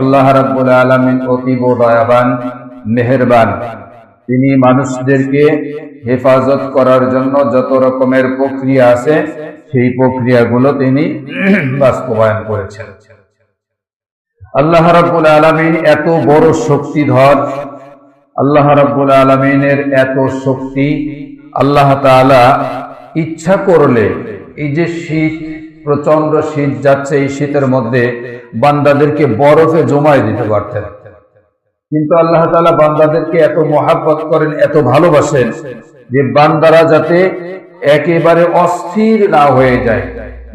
আল্লাহ আলামিন অতীব দয়াবান তিনি মানুষদেরকে হেফাজত করার জন্য যত রকমের প্রক্রিয়া আছে, সেই প্রক্রিয়াগুলো তিনি বাস্তবায়ন করেছেন। আল্লাহ রাব্বুল আলামিন এত বড় শক্তিধর। আল্লাহ রাব্বুল আলামিনের এত শক্তি, আল্লাহ তাআলা ইচ্ছা করলে এই যে শীত প্রচণ্ড শীত যাচ্ছে, এই শীতের মধ্যে বান্দাদেরকে বরফে জমায় দিতে পারতেন। কিন্তু আল্লাহ তাআলা বান্দাদেরকে এত মহাব্বত করেন, এত ভালোবাসেন যে বান্দারা যাতে একেবারে অস্থির না হয়ে যায়।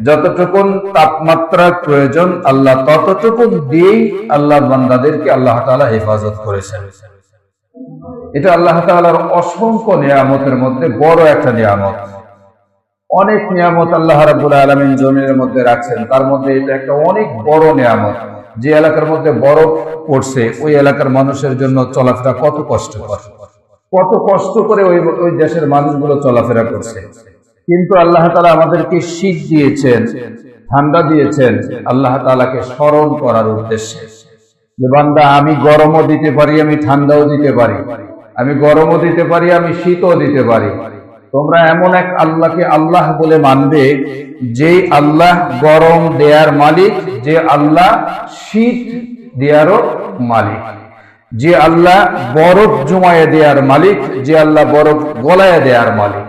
যতটুকুন তাপমাত্রার প্রয়োজন, আল্লাহ ততটুকুন দিয়েই আল্লাহ বান্দাদেরকে আল্লাহ তাআলা হেফাজত করেছেন। এটা আল্লাহ তাআলার অসংখ্য নিয়ামতের মধ্যে বড় একটা নিয়ামত। অনেক নিয়ামত আল্লাহ রাব্বুল আলামিন জমিনের মধ্যে রাখছেন। তার মধ্যে এটা একটা অনেক বড় নিয়ামত। যে এলাকার মধ্যে বরফ পড়ছে, ওই এলাকার মানুষের জন্য চলাফেরা কত কষ্টকর। কত কষ্ট করে ওই ওই দেশের মানুষগুলো চলাফেরা করছে। কিন্তু আল্লাহ তাআলা আমাদেরকে শীত দিয়েছেন, ঠান্ডা দিয়েছেন, আল্লাহ তালাকে স্মরণ করার উদ্দেশ্যে। যে বান্দা, আমি গরমও দিতে পারি, আমি ঠান্ডাও দিতে পারি। আমি গরমও দিতে পারি, আমি শীতও দিতে পারি। তোমরা এমন এক আল্লাহকে আল্লাহ বলে মানবে যে আল্লাহ গরম দেয়ার মালিক, যে আল্লাহ শীত দেয়ারও মালিক। যে আল্লাহ বরফ জমায়ে দেয়ার মালিক, যে আল্লাহ বরফ গলায় দেয়ার মালিক।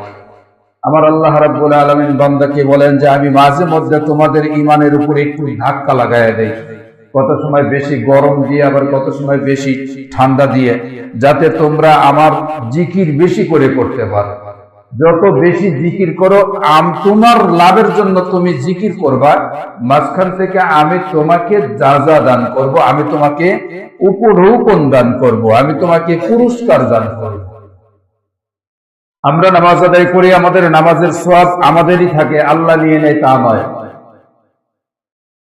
আমার আল্লাহ রাব্বুল আলামিন বান্দাকে বলেন যে, আমি মাঝে মধ্যে তোমাদের ইমানের উপর একটু ধাক্কা লাগায় দেই। কত সময় বেশি গরম দিয়ে, আবার কত সময় বেশি ঠান্ডা দিয়ে, যাতে তোমরা আমার জিকির বেশি করে করতে পারো। যত বেশি জিকির করো, আম তোমার লাভের জন্য তুমি জিকির করবা, মাঝখান থেকে আমি তোমাকে যা যা দান করব, আমি তোমাকে উপঢৌকন দান করব, আমি তোমাকে পুরস্কার দান করব। আমরা নামাজ আদায় করি, আমাদের নামাজের সব আমাদেরই থাকে, আল্লাহ নিয়ে নেয় তা নয়।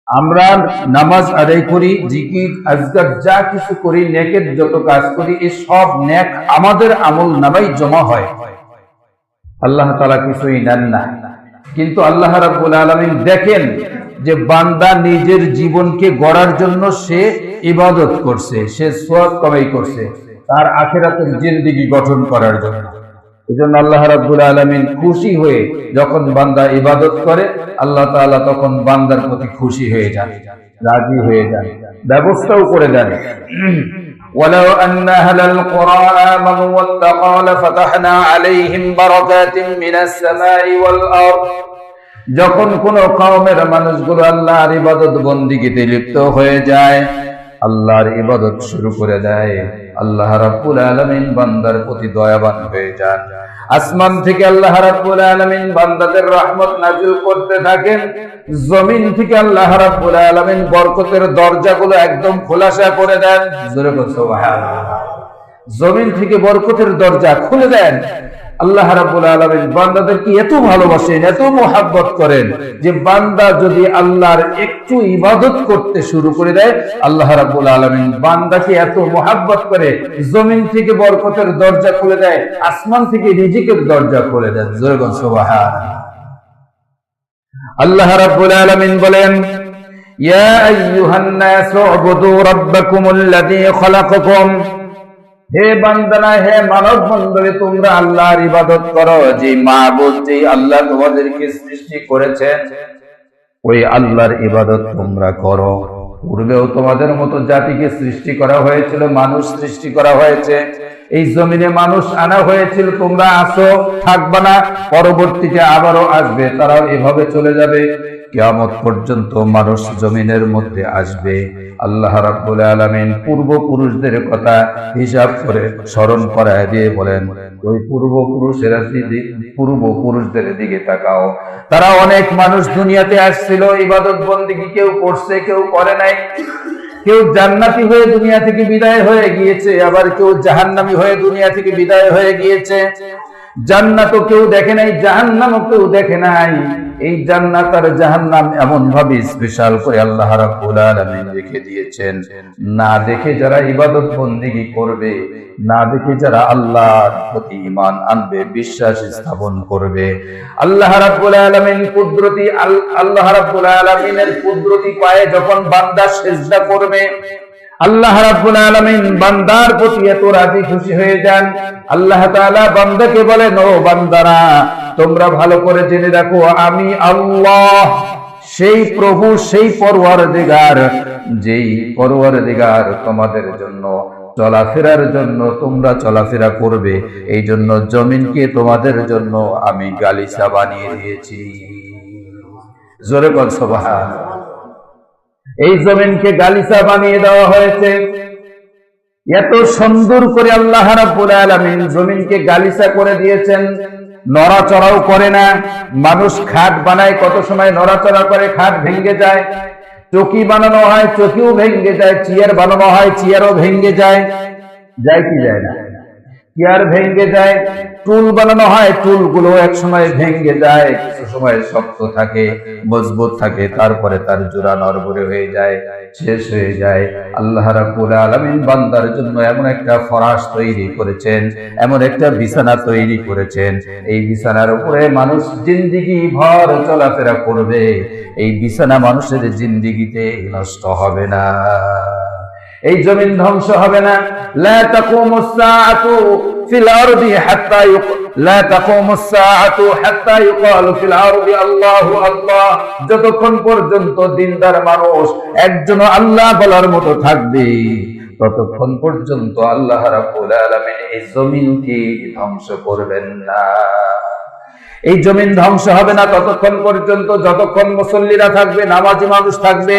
আমরা নামাজ আদায় করি, জিকির আজগার যা কিছু করি, নেকের যত কাজ করি এই সব নেক আমাদের আমল নামাই জমা হয়। আল্লাহ তালা কিছুই নেন না। কিন্তু আল্লাহ রাব্বুল আলামিন দেখেন যে বান্দা নিজের জীবনকে গড়ার জন্য সে ইবাদত করছে, সে সোয়াব কামাই করছে, তার আখেরাতের জিন্দিগি গঠন করার জন্য। এই জন্য আল্লাহ রাব্বুল আলামিন খুশি হয়ে যখন বান্দা ইবাদত করে, আল্লাহ তাআলা তখন বান্দার প্রতি খুশি হয়ে যান, রাজি হয়ে যান, ব্যবস্থাও করে দেন। ولو أن أهل القرى آمنوا واتقوا لفتحنا عليهم بركات من السماء والأرض যখন কোন কওমের মানুষগুলো আল্লাহর ইবাদত বন্দিগিতে লিপ্ত হয়ে যায় আল্লাহর ইবাদত শুরু করে দেয় আল্লাহ রাব্বুল আলামিন বান্দার প্রতি দয়াবান হয়ে যান আসমান থেকে আল্লাহ রাব্বুল আলামিন বান্দাদের রহমত নাজিল করতে থাকেন। জমিন থেকে আল্লাহ রাব্বুল আলামিন বরকতের দরজাগুলো একদম খোলাসা করে দেন। জোরে সুবহানাল্লাহ। জমিন থেকে বরকতের দরজা খুলে দেন। আল্লাহ রাব্বুল আলামিন বান্দাদেরকে এত ভালোবাসেন, এত মোহাব্বত করেন যে বান্দা যদি আল্লাহর একটু ইবাদত করতে শুরু করে দেয়, আল্লাহ রাব্বুল আলামিন বান্দাকে এত মোহাব্বত করে জমিন থেকে বরকতের দরজা খুলে দেয়, আসমান থেকে রিজিকের দরজা খুলে দেন। জোরে বল আল্লাহ রাব্বুল আলামিন বলেন, ইয়া আইয়ুহান নাস, উবুদু রাব্বাকুমুল্লাযী খালাকাকুম হে বান্দানা হে মানব মন্ডলী তোমরা আল্লাহর ইবাদত করো। যে মাহবুদ যে আল্লাহ তোমাদেরকে সৃষ্টি করেছেন, ওই আল্লাহর ইবাদত তোমরা করো। পূর্বেও তোমাদের মতো জাতিকে সৃষ্টি করা হয়েছিল, মানুষ সৃষ্টি করা হয়েছে। এই জমিনে মানুষ আনা হয়েছিল, তোমরা আসো, থাকবা না, পরবর্তীতে আবারও আসবে, তারাও এভাবে চলে যাবে। কিয়ামত পর্যন্ত মানুষ জমিনের মধ্যে আসবে। আল্লাহ রাব্বুল আলামিন পূর্বপুরুষদের কথা হিসাব করে স্মরণ করায় দিয়ে বলেন, ওই পূর্বপুরুষেরা পূর্বপুরুষদের দিকে তাকাও, তারা অনেক মানুষ দুনিয়াতে আসছিল, ইবাদত বন্দিগি কেউ করছে, কেউ করে নাই। কেউ জান্নাতি হয়ে দুনিয়া থেকে বিদায় হয়ে গিয়েছে, আবার কেউ জাহান্নামী হয়ে দুনিয়া থেকে বিদায় হয়ে গিয়েছে। জান্নাতও কেউ দেখে নাই, জাহান্নামও কেউ দেখে নাই। এই জান্নাত আর জাহান্নাম এমন ভাবে স্পেশাল করে আল্লাহ রেখে দিয়েছেন। না দেখে যারা ইবাদত বন্দিগি করবে, না দেখে যারা আল্লাহর প্রতি ঈমান আনবে, বিশ্বাস স্থাপন করবে। আল্লাহ রাব্বুল আলামিন কুদরতি আল্লাহ রাব্বুল আলামিনের কুদরতি পায়ে যখন বান্দা সেজদা করবে আল্লাহ রাব্বুল আলামিন বান্দার প্রতি এত রাজি খুশি হয়ে যান। আল্লাহ তাআলা বান্দাকে বলেন, ও বান্দারা, তোমরা ভালো করে জেনে রাখো, আমি আল্লাহ, সেই প্রভু, সেই পরওয়ারদিগার, যেই পরওয়ারদিগার তোমাদের জন্য চলাফেরার জন্য তোমরা চলাফেরা করবে এই জন্য জমিনকে তোমাদের জন্য আমি গালিচা বানিয়ে দিয়েছি। জোরে বল, সুবহানাল্লাহ। এই জমিনকে গালিচা বানিয়ে দেওয়া হয়েছে। এত সুন্দর করে আল্লাহ রাব্বুল আলামিন জমিনকে গালিচা করে দিয়েছেন। নড়াচড়াও করে না। মানুষ খাট বানায়, কত সময় নড়াচড়া করে খাট ভেঙে যায়। চকি বানানো হয়, চকিও ভেঙে যায়, চেয়ার বানানো হয়, চেয়ারও ভেঙে যায়। যায় কি যায় না? চেয়ার ভেঙে যায়, টুল বানানো হয় টুলগুলো এক সময় ভেঙে যায়, কিছু সময় শক্ত থাকে, মজবুত থাকে, তারপরে তার জোড়া নরবরে হয়ে যায়, শেষ হয়ে যায়। আল্লাহ রাব্বুল আলামিন বান্দার জন্য এমন একটা ফরাশ তৈরি করেছেন, এমন একটা বিছানা তৈরি করেছেন। এই বিছানার উপরে মানুষ জিন্দিগি ভর চলাফেরা করবে, এই বিছানা মানুষের জিন্দিগিতে নষ্ট হবে না। এই জমিন ধ্বংস হবে না। আল্লাহু যতক্ষণ পর্যন্ত দিনদার মানুষ একজন আল্লাহ বলার মতো থাকবে, ততক্ষণ পর্যন্ত আল্লাহ এই জমিনকে ধ্বংস করবেন না। এই জমিন ধ্বংস হবে না ততক্ষণ পর্যন্ত, যতক্ষণ মুসল্লিরা থাকবে, নামাজি মানুষ থাকবে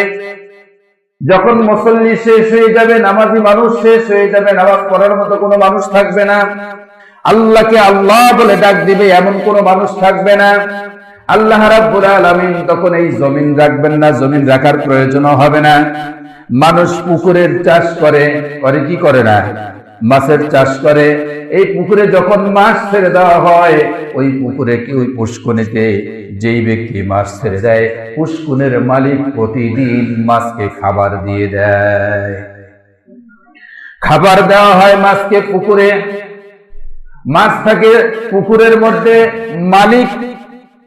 যখন মুসল্লি শেষ হয়ে যাবে, নামাজি মানুষ শেষ হয়ে যাবে, নামাজ পড়ার মতো কোনো মানুষ থাকবে না। আল্লাহকে আল্লাহ বলে ডাক দিবে, এমন কোনো মানুষ থাকবে না। আল্লাহ রাব্বুল আলামিন তখন এই জমিন রাখবেন না, জমিন রাখার প্রয়োজন হবে না। মানুষ পুকুরের চাষ করে করে কি করে না? মাছের চাষ করে, এই পুকুরে যখন মাছ ছেড়ে দেওয়া হয়, ওই পুকুরে কি ওই পুষ্কনিতে যেই ব্যক্তি মাছ ছেড়ে দেয় পুষ্কুনের মালিক প্রতিদিন মাছকে খাবার দিয়ে দেয়। খাবার দেওয়া হয় মাছকে পুকুরে। মাছ থাকে পুকুরের মধ্যে, মালিক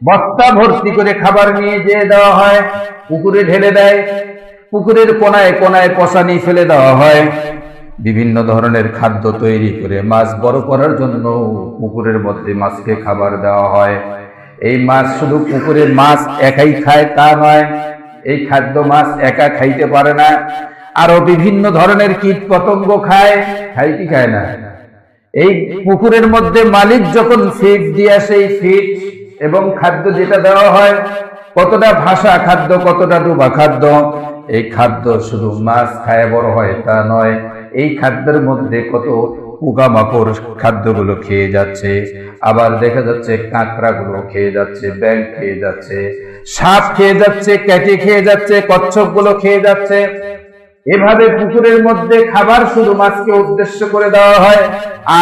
বস্তা ভর্তি করে খাবার নিয়ে যেয়ে দেওয়া হয়, পুকুরে ঢেলে দেয়, পুকুরের কোনায় কোনায় পশানি ফেলে দেওয়া হয়। বিভিন্ন ধরনের খাদ্য তৈরি করে মাছ বড় করার জন্য পুকুরের মধ্যে মাছকে খাবার দেওয়া হয়। এই মাছ শুধু পুকুরের মাছ একাই খায় তা নয়, এই খাদ্য মাছ একা খাইতে পারে না। আরও বিভিন্ন ধরনের কীট পতঙ্গ খায় খাই কি খায় না? এই পুকুরের মধ্যে মালিক যখন ফিড দিয়ে আসে ফিড এবং খাদ্য যেটা দেওয়া হয়, কতটা ভাষা খাদ্য, কতটা ডুবা খাদ্য, এই খাদ্য শুধু মাছ খায় বড় হয় তা নয়। এই খাদ্যের মধ্যে কত পোকামাকড় খাদ্যগুলো খেয়ে যাচ্ছে, আবার দেখা যাচ্ছে কাঁকড়া গুলো খেয়ে যাচ্ছে ব্যাং খেয়ে যাচ্ছে, সাপ খেয়ে যাচ্ছে, ক্যাটে খেয়ে যাচ্ছে কচ্ছপগুলো খেয়ে যাচ্ছে। এভাবে পুকুরের মধ্যে খাবার শুধু মাছকে উদ্দেশ্য করে দেওয়া হয়,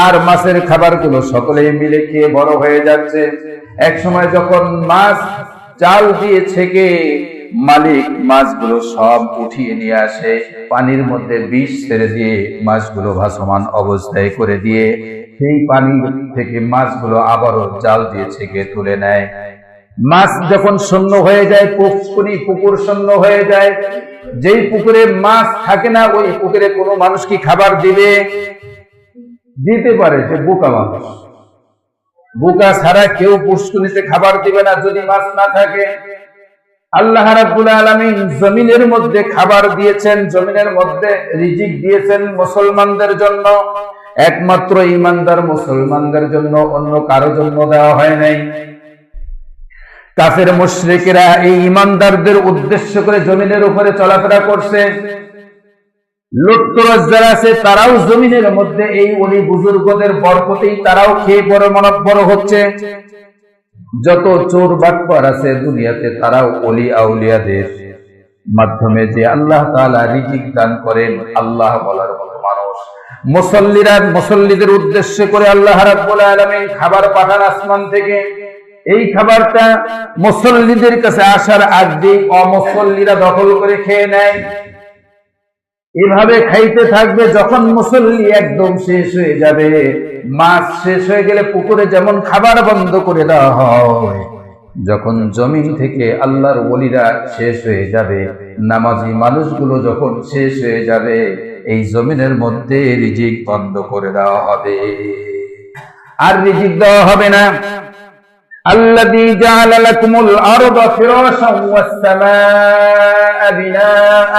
আর মাছের খাবারগুলো সকলেই মিলে খেয়ে বড় হয়ে যাচ্ছে। এক সময় যখন মাছ চাল দিয়ে ছেকে মালিক মাছগুলো সব উঠিয়ে নিয়ে আসে, পানির মধ্যে বিষ ছেড়ে দিয়ে মাছগুলো ভাসমান অবস্থায় করে দিয়ে সেই পানি থেকে মাছগুলো আবারও জাল দিয়ে ছেকে তুলে নেয়। মাছ যখন শূন্য হয়ে যায়, পুকুরি পুকুর শূন্য হয়ে যায়। যেই পুকুরে মাছ থাকে না, ওই পুকুরে কোনো মানুষ কি খাবার দিবে? দিতে পারে যে বোকা মানুষ। বোকা ছাড়া কেউ পুষ্কুনিতে খাবার দিবে না যদি মাছ না থাকে। আল্লাহ রাব্বুল আলামিন জমিনের মধ্যে খাবার দিয়েছেন, জমিনের মধ্যে রিজিক দিয়েছেন মুসলমানদের জন্য। একমাত্র ইমানদার মুসলমানদের জন্য, অন্য কারও জন্য দেওয়া হয় নাই। কাফের মুশরিকেরা এই ইমানদারদের উদ্দেশ্য করে জমিনের উপরে চলাফেরা করছে। লুত্তরাজ যারা আছে, তারাও জমিনের মধ্যে এই অলি বুজুর্গদের বরকতেই তারাও খেয়ে বড় মনত বড় হচ্ছে। যত চোর বাটপার আছে দুনিয়াতে, তারাও অলি আউলিয়াদের মাধ্যমে যে আল্লাহ তাআলা রিজিক দান করেন, আল্লাহ বলার মতো মানুষ। মুসল্লিরা মুসল্লিদের উদ্দেশ্য করে আল্লাহ রাব্বুল আলামিন খাবার পাঠান আসমান থেকে। এই খাবারটা মুসল্লিদের কাছে আসার আগে অমুসল্লিরা দখল করে খেয়ে নেয়। এভাবে খাইতে থাকবে যখন মুসল্লি একদম শেষ হয়ে যাবে। মাছ শেষ হয়ে গেলে পুকুরে যেমন খাবার বন্ধ করে দেওয়া হয় যখন জমিন থেকে আল্লাহর ওলিরা শেষ হয়ে যাবে নামাজি মানুষগুলো যখন শেষ হয়ে যাবে এই জমিনের মধ্যে রিজিক বন্ধ করে দেওয়া হবে আর রিজিক দেওয়া হবে না الذي جعل لكم الأرض فراشا والسماء بناء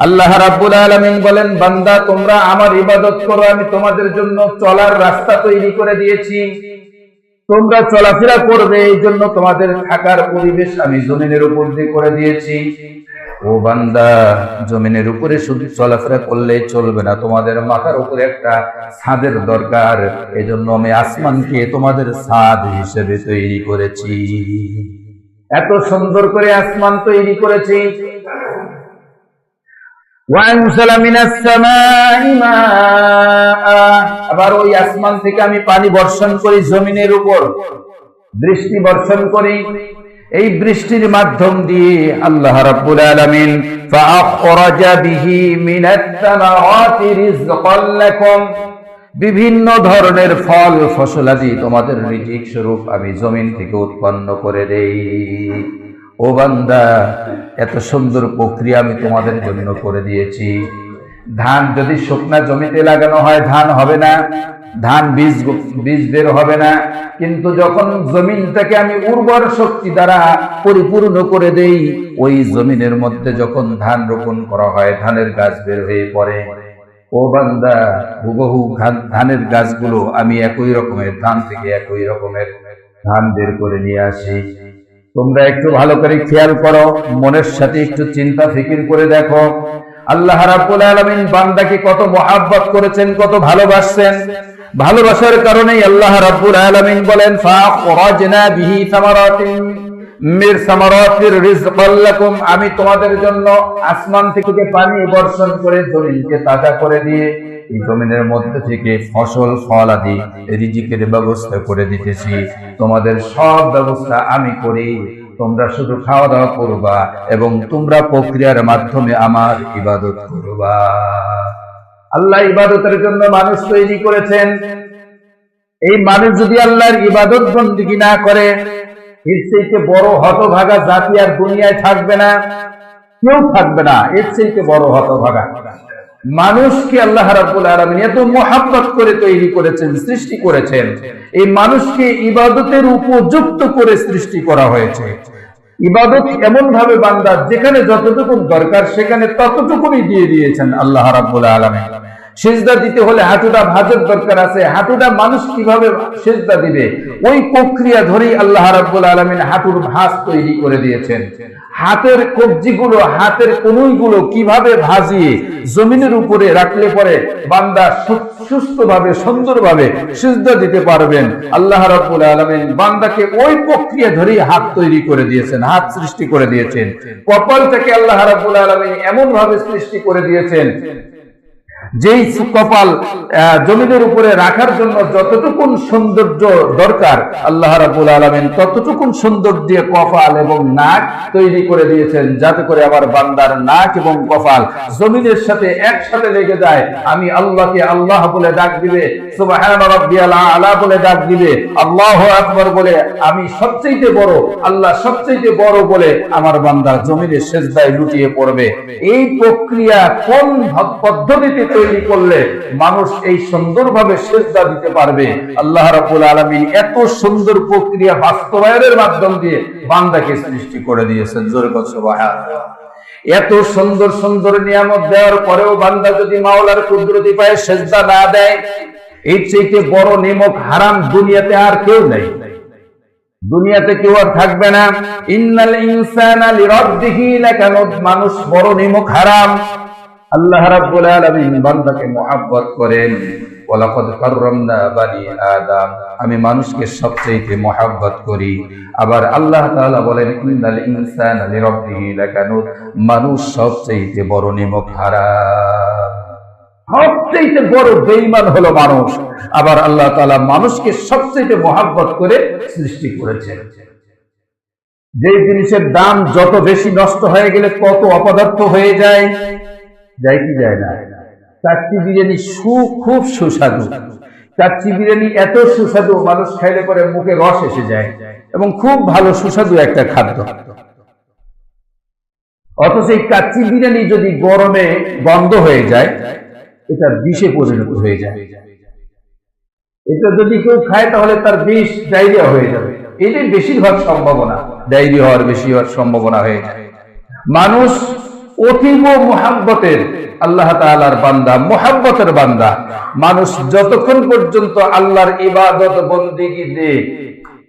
আল্লাহ রাব্বুল আলামিন বলেন, বান্দা, তোমরা আমার ইবাদত করো, আমি তোমাদের জন্য চলার রাস্তা তৈরি করে দিয়েছি। তোমরা চলাফেরা করবে এই জন্য তোমাদের থাকার পরিবেশ আমি জমিনের উপর দিয়ে করে দিয়েছি। ও বান্দা, জমিনের উপরে শুধু চলাফেরা করলে চলবে না, তোমাদের মাথার উপরে একটা ছাদের দরকার, এজন্য আমি আসমানকে তোমাদের ছাদ হিসেবে তৈরি করেছি। এত সুন্দর করে আসমান তৈরি করেছি وأنزل من السماء ماء আবার ওই আসমান থেকে আমি পানি বর্ষণ করি জমিনের উপর বৃষ্টি বর্ষণ করি এই বৃষ্টির মাধ্যম দিয়ে আল্লাহ রাব্বুল আলামিন ফাআখরাজা বিহি মিনাত সামাওয়াতি রিজকান লাকুম বিভিন্ন ধরনের ফল ফসলাদি তোমাদের রিজিক স্বরূপ আমি জমিন থেকে উৎপন্ন করে দেই ও বান্দা, এত সুন্দর প্রক্রিয়া আমি তোমাদের জন্য করে দিয়েছি। ধান যদি শুকনা জমিতে লাগানো হয়, ধান হবে না। ধান বীজ বীজ বের হবে না। কিন্তু যখন জমিনটাকে আমি উর্বর শক্তি দ্বারা পরিপূর্ণ করে দেই, ওই জমিনের মধ্যে যখন ধান রোপণ করা হয়, ধানের গাছ বের হয়ে পড়ে। ও বান্দা, হুবহু ধানের গাছগুলো আমি একই রকমের, ধান থেকে একই রকমের ধান বের করে নিয়ে আসি। তোমরা একটু ভালো করে খেয়াল করো, মনের সাথে একটু চিন্তা, ফিকির করে দেখো। আল্লাহ রাব্বুল আলামিন বান্দাকে কত মহাব্বত করেছেন, কত ভালোবাসছেন। ভালোবাসার কারণেই আল্লাহ রাব্বুল আলামিন বলেন, ফাখরাজনা বিহি মির সামারাতির রিজকাল আমি তোমাদের জন্য আসমান থেকে পানি বর্ষণ করে জমিনকে তাজা করে দিয়ে জমিনের মধ্যে থেকে ফসল, ফল আদি রিজিকের ব্যবস্থা করে দিতেছি। তোমাদের সব ব্যবস্থা আমি করি। তোমরা শুধু খাওয়া দাওয়া করবা এবং তোমরা প্রক্রিয়ার মাধ্যমে আমার ইবাদত করবা। আল্লাহ ইবাদতের জন্য মানুষ তৈরি করেছেন। এই মানুষ যদি আল্লাহর ইবাদত বন্দিগি না করে, এর চাইতে বড় হতভাগা জাতি আর দুনিয়ায় থাকবে না। কেউ থাকবে না, এর চাইতে বড় হতভাগা। মানুষকে আল্লাহ রাব্বুল আলামিন এত মোহাব্বত করে তৈরি করেছেন, সৃষ্টি করেছেন। এই মানুষকে ইবাদতের উপযুক্ত করে সৃষ্টি করা হয়েছে। ইবাদত এমন ভাবে বান্দা যেখানে যতটুকু দরকার সেখানে ততটুকুই দিয়ে দিয়েছেন আল্লাহ রাব্বুল আলামিন। সেজদা দিতে হলে হাঁটুটা ভাজের দরকার আছে, হাঁটুটা মানুষ কীভাবে সেজদা দিবে? ওই প্রক্রিয়া ধরেই আল্লাহ রাব্বুল আলামিন হাঁটুর ভাঁজ তৈরি করে দিয়েছেন। হাতের কবজিগুলো, হাতের কনুইগুলো কীভাবে ভাজিয়ে জমিনের উপরে রাখলে পরে বান্দা সুস্থভাবে, সুন্দরভাবে সিজদা দিতে পারবেন। আল্লাহ রাব্বুল আলামিন বান্দাকে ওই প্রক্রিয়া ধরেই হাত তৈরি করে দিয়েছেন, হাত সৃষ্টি করে দিয়েছেন। কপাল থেকে আল্লাহ রাব্বুল আলামিন এমন ভাবে সৃষ্টি করে দিয়েছেন যেই কপাল জমিনের উপরে রাখার জন্য যতটুকুন সৌন্দর্য দরকার, আল্লাহ রাবুল আলমেন ততটুকুন সুন্দর দিয়ে কপাল এবং নাক তৈরি করে দিয়েছেন, যাতে করে আমার বান্দার নাক এবং কপাল জমিনের সাথে একসাথে লেগে যায়। আমি আল্লাহকে আল্লাহ বলে ডাক দিবে আলা বলে ডাক দিবে, আল্লাহু আকবার বলে, আমি সবচেয়ে বড়, আল্লাহ সবচেয়ে বড় বলে আমার বান্দা জমিনের সেজদায় লুটিয়ে পড়বে। এই প্রক্রিয়া কোন পদ্ধতিতে তৈরি করলে মানুষ এই সুন্দরভাবে সেজদা দিতে পারবে। আল্লাহ রাব্বুল আলামিন এত সুন্দর প্রক্রিয়া বাস্তবায়নের মাধ্যম দিয়ে বান্দাকে সৃষ্টি করে দিয়েছেন। জোরে কথা সুবহানাল্লাহ। এত সুন্দর সুন্দর নিয়ামত দেওয়ার পরেও বান্দা যদি মাওলার কুদরতি পায়ে সেজদা না দেয়, এর চাইতে বড় নিমক হারাম দুনিয়াতে আর কেউ নেই। দুনিয়াতে কেউ আর থাকবে না। ইন্নাল ইনসানা লিরাব্বিহি, লাকানুদ। মানুষ বড় নিমক হারাম। আল্লাহ রাব্বুল আলামিন বান্দাকে মোহাব্বত করেন, ওয়ালাকাদ কাররামনা বানি আদম। আমি মানুষকে সবচেয়ে মোহাব্বত করি। আবার আল্লাহ তাআলা বলেন, ইন্নাল ইনসানা লিরাব্বিহি লাকানুদ মানুষ সবচেয়ে বড় নিমক হারাম সবচেয়ে বড় বেইমান হলো মানুষ। আবার আল্লাহ তাআলা মানুষকে সবচেয়ে মহাব্বত করে সৃষ্টি করেছেন। যে জিনিসের দাম যত বেশি নষ্ট হয়ে গেলে কত অপদার্থ হয়ে যায়। যায় কি যায় না। চারটি বিরিয়ানি সু খুব সুস্বাদু। চারটি বিরিয়ানি এত সুস্বাদু, মানুষ খাইলে পরে মুখে রস এসে যায় এবং খুব ভালো সুস্বাদু একটা খাদ্য। অথচ এই কাচ্চি বিরিয়ানি যদি গরমে বন্ধ হয়ে যায়, এটা বিষে পরিণত হয়ে যায়। এটা যদি কেউ খায়, তাহলে তার বিষ ডায়রিয়া হয়ে যাবে। এটাই বেশিরভাগ সম্ভাবনা। ডায়রিয়া হওয়ার বেশি হওয়ার সম্ভাবনা হয়ে যায়। মানুষ অতীব মোহাব্বতের আল্লাহ তাআলার বান্দা, মোহাব্বতের বান্দা। মানুষ যতক্ষণ পর্যন্ত আল্লাহর ইবাদত বন্দিগিতে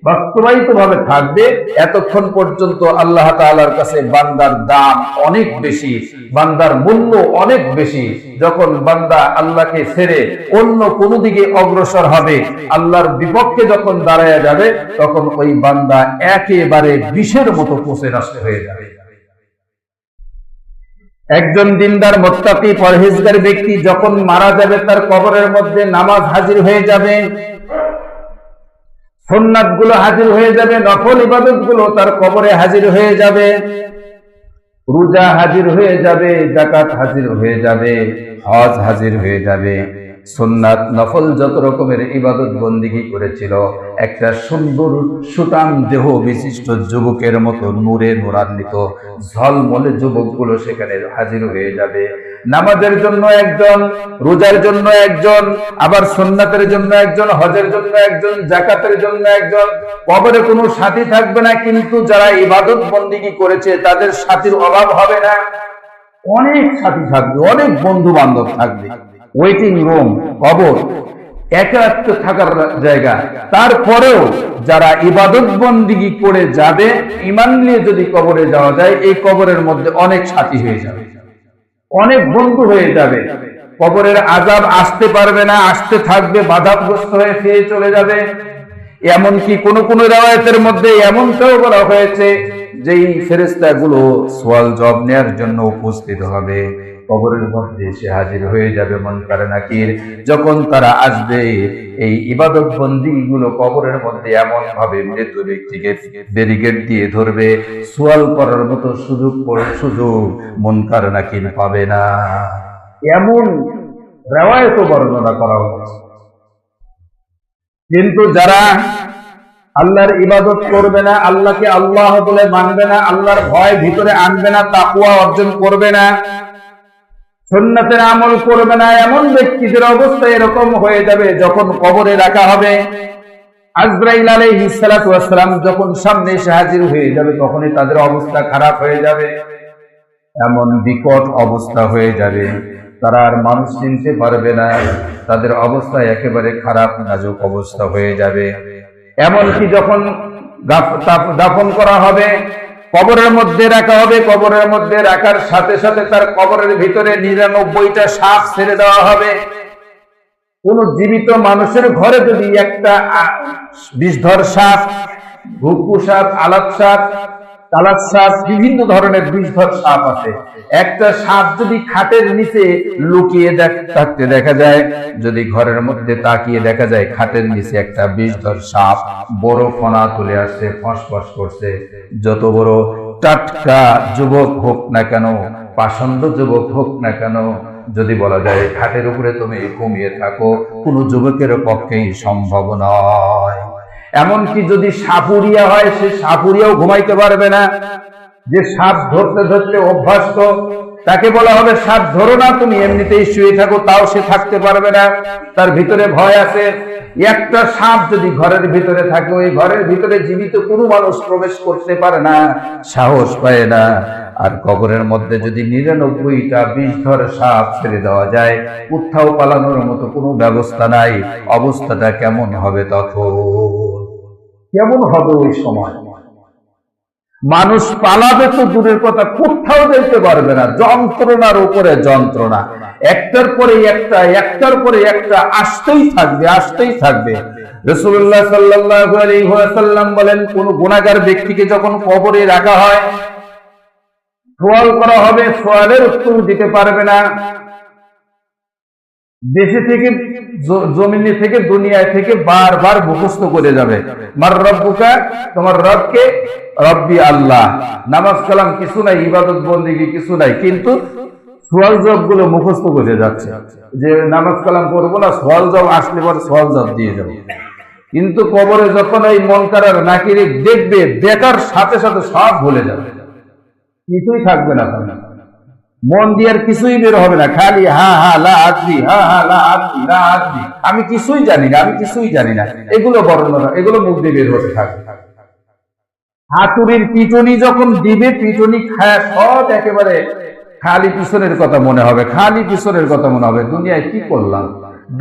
বাস্তবায়িত ভাবে থাকবে, এতক্ষণ পর্যন্ত আল্লাহ তাআলার কাছে বান্দার দাম অনেক বেশি, বান্দার মূল্য অনেক বেশি। যখন বান্দা আল্লাহকে ছেড়ে অন্য কোনো দিকে অগ্রসর হবে, আল্লাহর বিপক্ষে যখন দাঁড়ায় যাবে, তখন ওই বান্দা একেবারে বিষের মতো পচে নষ্ট হয়ে যাবে। একজন দিনদার মোত্তাকি পরহেজগার ব্যক্তি যখন মারা যাবে, তার কবরের মধ্যে নামাজ হাজির হয়ে যাবে। সন্ন্যাত হাজির হয়ে যাবে নকল ইবাদতগুলো তার কবরে হাজির হয়ে যাবে। রোজা হাজির হয়ে যাবে জাকাত হাজির হয়ে যাবে, হজ হাজির হয়ে যাবে। সুন্নাত নফল যত রকমের ইবাদত বন্দিগি করেছিল, একটা সুন্দর সুটাম দেহ বিশিষ্ট যুবকের মতো নূরে নূরান্বিত ঝলমলে যুবকগুলো সেখানে হাজির হয়ে যাবে। নামাজের জন্য একজন, রোজার জন্য একজন, আবার সুন্নাতের জন্য একজন, হজের জন্য একজন জাকাতের জন্য একজন। কবরে কোনো সাথী থাকবে না, কিন্তু যারা ইবাদত বন্দিগি করেছে, তাদের সাথীর অভাব হবে না। অনেক সাথী থাকবে, অনেক বন্ধু বান্ধব থাকবে। ওয়েটিং রুম কবর, একাত্ম থাকার জায়গা। তারপরেও যারা ইবাদত বন্দিগি করে যাবে ইমান নিয়ে যদি কবরে যাওয়া যায়, এই কবরের মধ্যে অনেক সাথী হয়ে যাবে। অনেক বন্ধু হয়ে যাবে। কবরের আজাব আসতে পারবে না, আসতে থাকবে, বাধাগ্রস্ত হয়ে ফিরে চলে যাবে। এমনকি কোন কোন রেওয়ায়তের মধ্যে এমনটাও বলা হয়েছে যে এই ফেরেস্তা গুলো সোয়াল জব নেয়ার জন্য উপস্থিত হবে। কবরের মধ্যে এসে হাজির হয়ে যাবে মন করে নাকির যখন তারা আসবে, এই ইবাদত বন্দি গুলো কবরের মধ্যে এমন ভাবে মৃত ব্যক্তিকে ব্যারিকেড দিয়ে ধরবে, সোয়াল করার মতো সুযোগ সুযোগ মন করে নাকির পাবে না। এমন রেওয়ায়ত বর্ণনা করা হয়েছে কিন্তু যারা আল্লাহর ইবাদত করবে না, আল্লাহকে আল্লাহ বলে মানবে না, আল্লাহর ভয় ভিতরে আনবে না তাকুয়া অর্জন করবে না সন্ন্যতের আমল করবে না, এমন ব্যক্তিদের অবস্থা এরকম হয়ে যাবে যখন কবরে রাখা হবে। আজরাইল আলাইহিস সালাতু যখন সামনে এসে হাজির হয়ে যাবে, তখনই তাদের অবস্থা খারাপ হয়ে যাবে। এমন বিকট অবস্থা হয়ে যাবে। তারা আর মানুষ চিনতে পারবে না, তাদের অবস্থা একেবারে খারাপ নাজুক অবস্থা হয়ে যাবে। এমনকি যখন দাফ- দাফ- দাফন করা হবে কবরের মধ্যে রাখা হবে, কবরের মধ্যে রাখার সাথে সাথে তার কবরের ভিতরে নিরানব্বইটা সাপ ছেড়ে দেওয়া হবে। কোন জীবিত মানুষের ঘরে যদি একটা বিষধর সাপ ভুকু সাপ আলাপ সাপ তালাক সাপ বিভিন্ন ধরনের বিষধর সাপ আছে একটা সাপ যদি খাটের নিচে লুকিয়ে থাকতে দেখা যায়, যদি ঘরের মধ্যে তাকিয়ে দেখা যায় খাটের নিচে একটা বিষধর সাপ, বড় ফনা তুলে আসছে, ফসফস করছে। যত বড় টাটকা যুবক হোক না কেন, পাষণ্ড যুবক হোক না কেন, যদি বলা যায় খাটের উপরে তুমি ঘুমিয়ে থাকো, কোন যুবকের পক্ষেই সম্ভব নয়। এমনকি যদি সাপুরিয়া হয়, সে সাপুরিয়াও ঘুমাইতে পারবে না। যে সাপ ধরতে ধরতে অভ্যস্ত, তাকে বলা হবে, সাপ ধরো না তুমি, এমনিতেই শুয়ে থাকো, তাও সে থাকতে পারবে না। তার ভিতরে ভয় আছে। একটা সাপ যদি ঘরের ভিতরে থাকে, ওই ঘরের ভিতরে জীবিত কোনো মানুষ প্রবেশ করতে পারে না, সাহস পায় না। আর কবরের মধ্যে যদি নিরানব্বইটা বিষধর সাপ ছেড়ে দেওয়া যায়, কোথাও পালানোর মতো কোনো ব্যবস্থা নাই। অবস্থাটা কেমন হবে তখন? কেমন হবে ওই সময়? মানুষ পালাবে তো দূরের কথা, কোথাও যেতে পারবে না, যন্ত্রণার উপরে যন্ত্রণা। একটার পরে একটা, একটার পরে একটা, আসতেই থাকবে আসতেই থাকবে। রসুল্লাহ আলাইহি বলেন, কোন গুণাগার ব্যক্তিকে যখন কবরে রাখা হয়, সোয়াল করা হবে, সোয়ালের উত্তর দিতে পারবে না। দেশে থেকে জমিনে থেকে দুনিয়ায় থেকে বারবার মুখস্থ করে যাবে। মার রব্বুকা, তোমার রবকে রব্বি আল্লাহ। নামাজ কালাম কিছু নাই, ইবাদত বন্দিগি কিছু নাই, কিন্তু সোয়াল জবগুলো মুখস্থ করে যাচ্ছে। যে নামাজ কালাম করব না সোয়াল জব আসলে পরে সোয়াল জব দিয়ে যাব। কিন্তু কবরে যখন এই মন কারার নাকিরি দেখবে, দেখার সাথে সাথে সব ভুলে যাবে। কিছুই থাকবে না। মন দিয়ে কিছুই বের হবে না, খালি হা হা, লা আদরি হা হা, লা আদরি লা আদরি আমি কিছুই জানি না, আমি কিছুই জানি না। এগুলো বর্ণনা, এগুলো মুখ দিয়ে বের হতে থাকবে হাতুড়ির পিটনি যখন দিবে, পিটনি খায়, সব একেবারে খালি পিছনের কথা মনে হবে, খালি পিছনের কথা মনে হবে। দুনিয়ায় কি করলাম?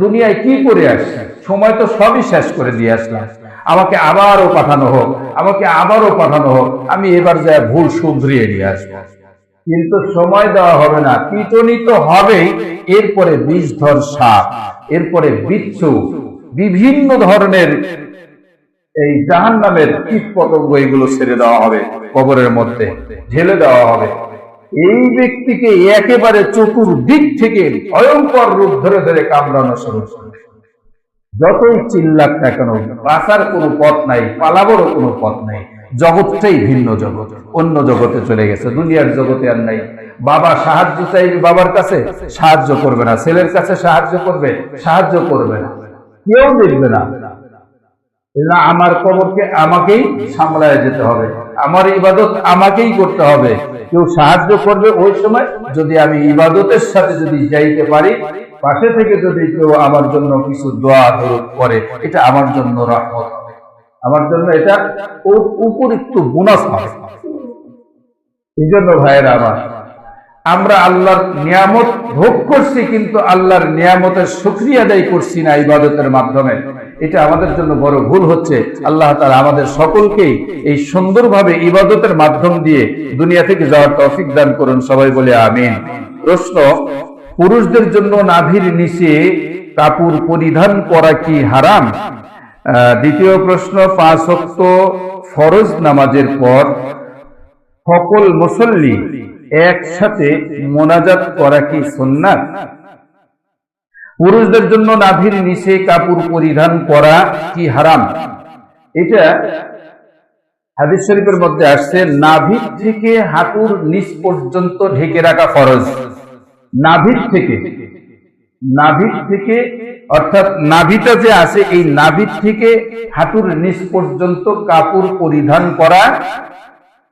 দুনিয়ায় কি করে আসছি? সময় তো সবই শেষ করে দিয়ে আসলাম। আমাকে আবারও পাঠানো হোক, আমাকে আবারও পাঠানো হোক, আমি এবার যা ভুল শুধরিয়ে নিয়ে আসব। কিন্তু সময় দেওয়া হবে না। পিটনি তো হবেই। এরপরে বিষধর সাপ, এরপরে বিচ্ছু, বিভিন্ন ধরনের এই জাহান নামের কীট পতঙ্গ এগুলো ছেড়ে দেওয়া হবে, কবরের মধ্যে ঢেলে দেওয়া হবে। এই ব্যক্তিকে একেবারে চতুর্দিক থেকে ভয়ঙ্কর রূপ ধরে ধরে কামড়ানো শুরু যতই চিল্লাক না কেন, বাঁচার কোনো পথ নাই, পালাবারও কোনো পথ নাই। জগৎটাই ভিন্ন জগৎ। অন্য জগতে চলে গেছে। দুনিয়ার জগতে আর নাই। বাবা সাহায্য চাইবে বাবার কাছে, সাহায্য করবে না। ছেলের কাছে সাহায্য করবে সাহায্য করবে না। কেউ দেখবে না। না আমার কবরকে আমাকেই সামলায় যেতে হবে। আমার ইবাদত আমাকেই করতে হবে। কেউ সাহায্য করবে ওই সময়। যদি আমি ইবাদতের সাথে যদি যাইতে পারি, পাশে থেকে যদি কেউ আমার জন্য কিছু দোয়া দরুদ করে এটা আমার জন্য রহমত। আমার জন্য এটা উপরিক্ত বোনাস হবে। এই জন্য ভাইয়েরা আমার, আমরা আল্লাহর নিয়ামত ভোগ করছি, কিন্তু আল্লাহর নিয়ামতের সুক্রিয়া আদায় করছি না ইবাদতের মাধ্যমে। এটা আমাদের জন্য বড় ভুল হচ্ছে। আল্লাহ তাআলা আমাদের সকলকেই এই সুন্দরভাবে ইবাদতের মাধ্যম দিয়ে দুনিয়া থেকে যাওয়ার তৌফিক দান করুন। সবাই বলে আমিন। প্রশ্ন, পুরুষদের জন্য নাভির নিচে কাপড় পরিধান করা কি হারাম? দ্বিতীয় প্রশ্ন পাঁচ ওয়াক্ত ফরজ নামাজের পর সকল মুসল্লি একসাথে মোনাজাত করা কি সুন্নাত? পুরুষদের জন্য নাভির নিচে কাপড় পরিধান করা কি হারাম? এটা হাদিস শরীফের মধ্যে আসছে, নাভির থেকে হাঁটুর নিচ পর্যন্ত ঢেকে রাখা ফরজ। নাভির থেকে নাভির থেকে অর্থাৎ নাভিটা যে আছে এই নাভির থেকে হাঁটুর নিচ পর্যন্ত কাপড় পরিধান করা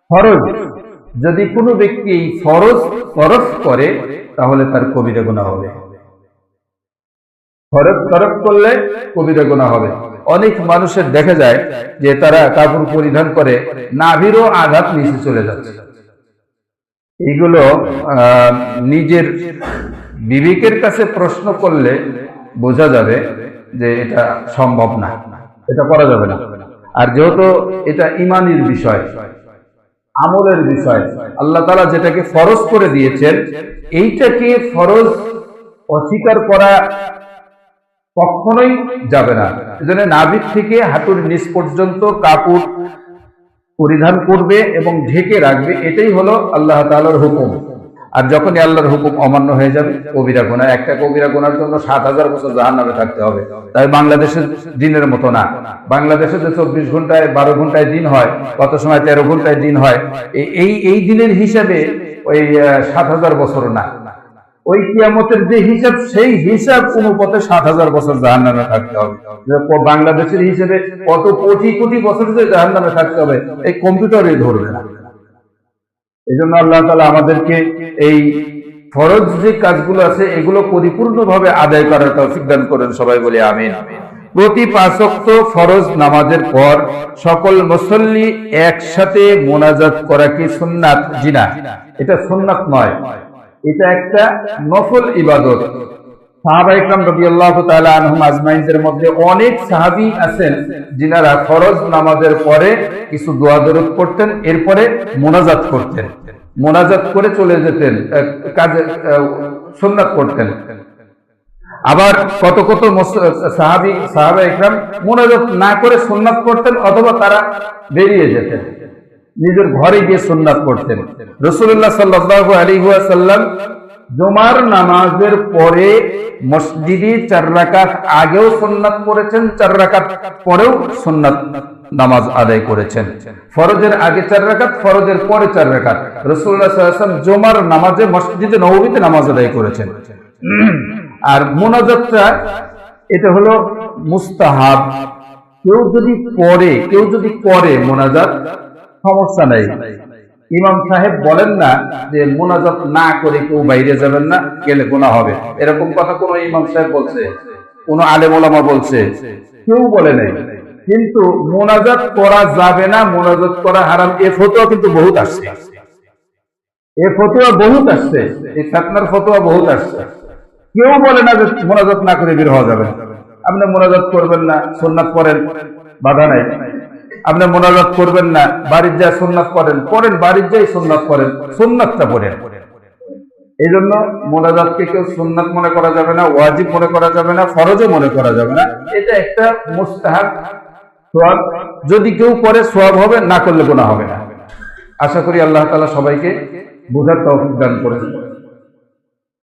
ফরজ। যদি কোনো ব্যক্তি এই ফরজ ফরজ করে তাহলে তার কবিরা গুণা হবে। ফরজ ফরজ করলে কবিরা গুণা হবে। অনেক মানুষের দেখা যায় যে তারা কাপড় পরিধান করে নাভিরও আঘাত নিচে চলে যাচ্ছে। এইগুলো আহ, নিজের বিবেকের কাছে প্রশ্ন করলে বোঝা যাবে যে এটা সম্ভব না। এটা করা যাবে না। আর যেহেতু এটা ইমানির বিষয়, আমলের বিষয়, আল্লাহ তালা যেটাকে ফরজ করে দিয়েছেন, এইটাকে ফরজ অস্বীকার করা কখনোই যাবে না। এজন্য নাভিক থেকে হাঁটুর নিচ পর্যন্ত কাপড় পরিধান করবে এবং ঢেকে রাখবে, এটাই হলো আল্লাহ তাআলার হুকুম। আর যখনই আল্লাহর হুকুম অমান্য হয়ে যাবে, কবিরা গুণা একটা কবিরা গুনার জন্য সাত হাজার বছর জাহান নামে থাকতে হবে। তাই বাংলাদেশের দিনের মতো না। বাংলাদেশে যে চব্বিশ ঘন্টায়, বারো ঘন্টায় দিন হয়, কত সময় তেরো ঘন্টায় দিন হয় এই এই দিনের হিসাবে ওই সাত হাজার বছর না। ওই কিয়ামতের যে হিসাব, সেই হিসাব অনুপাতে সাত হাজার বছর জাহান নামে থাকতে হবে। বাংলাদেশের হিসেবে কত কোটি কোটি বছর যে জাহান নামে থাকতে হবে, এই কম্পিউটারে ধরবে না। এই জন্য আল্লাহ তালা আমাদেরকে এই ফরজ যে কাজগুলো আছে, এগুলো পরিপূর্ণভাবে আদায় করার তৌফিক দান করেন, সবাই বলে আমিন। প্রতি পাঁচক্ত ফরজ নামাজের পর সকল মুসল্লি একসাথে মোনাজাত করা কি সুন্নাত? জিনা এটা সুন্নাত নয়। এটা একটা নফল ইবাদত। এরপরে মোনাজাত করতেন। মোনাজাত করে চলে যেতেন কাজে সুন্নাত করতেন। আবার কত কত সাহাবী, সাহাবা ইকরাম মোনাজাত না করে সুন্নাত করতেন অথবা তারা বেরিয়ে যেতেন। নিজের ঘরে গিয়ে সুন্নাত করতেন। রসুল্লাহ সাল্লাল্লাহু আলাইহি ওয়াসাল্লাম জুমার নামাজের পরে মসজিদে চার রাকাত আগেও সুন্নাত পড়েছেন চার রাকাত পরেও সুন্নাত নামাজ আদায় করেছেন। ফরজের আগে চার রাকাত, ফরজের পরে চার রাকাত। রসুল্লাহ জুমার নামাজে মসজিদে নবমীতে নামাজ আদায় করেছেন। আর মোনাজাতটা, এটা হলো মুস্তাহাব। কেউ যদি পড়ে কেউ যদি করে মোনাজাত, সমস্যা নাই। ইমাম সাহেব বলেন না যে মোনাজাত না করে কেউ বাইরে যাবেন না, গেলে গোনা হবে। এরকম কথা কোন ইমাম সাহেব বলছে, কোন আলেম ওলামা বলছে। কেউ বলে নাই। কিন্তু মোনাজাত করা যাবে না, মোনাজাত করা হারাম। এ ফতোয়া কিন্তু বহুত আসছে। এ ফতোয়া বহুত আসছে। এই ফেতনার ফতোয়া বহুত আসছে। কেউ বলে না যে মোনাজাত না করে বের হওয়া যাবে। আপনি মোনাজাত করবেন না সোননাথ পড়েন, বাধা নাই। আপনি মোনাজাত করবেন না, বাড়ির যা সোননাথ পড়েন পড়েন, বাড়ির যাই সোননাথ পড়েন সোননাথটা পড়েন। এই জন্য মোনাজাতকে কেউ সুন্নাত মনে করা যাবে না, ওয়াজিব মনে করা যাবে না, ফরজও মনে করা যাবে না। এটা একটা মুস্তাহাব সোয়াব। যদি কেউ করে সোয়াব হবে, না করলে গোনা হবে না। আশা করি আল্লাহ তাআলা সবাইকে বোঝার তৌফিক দান করেন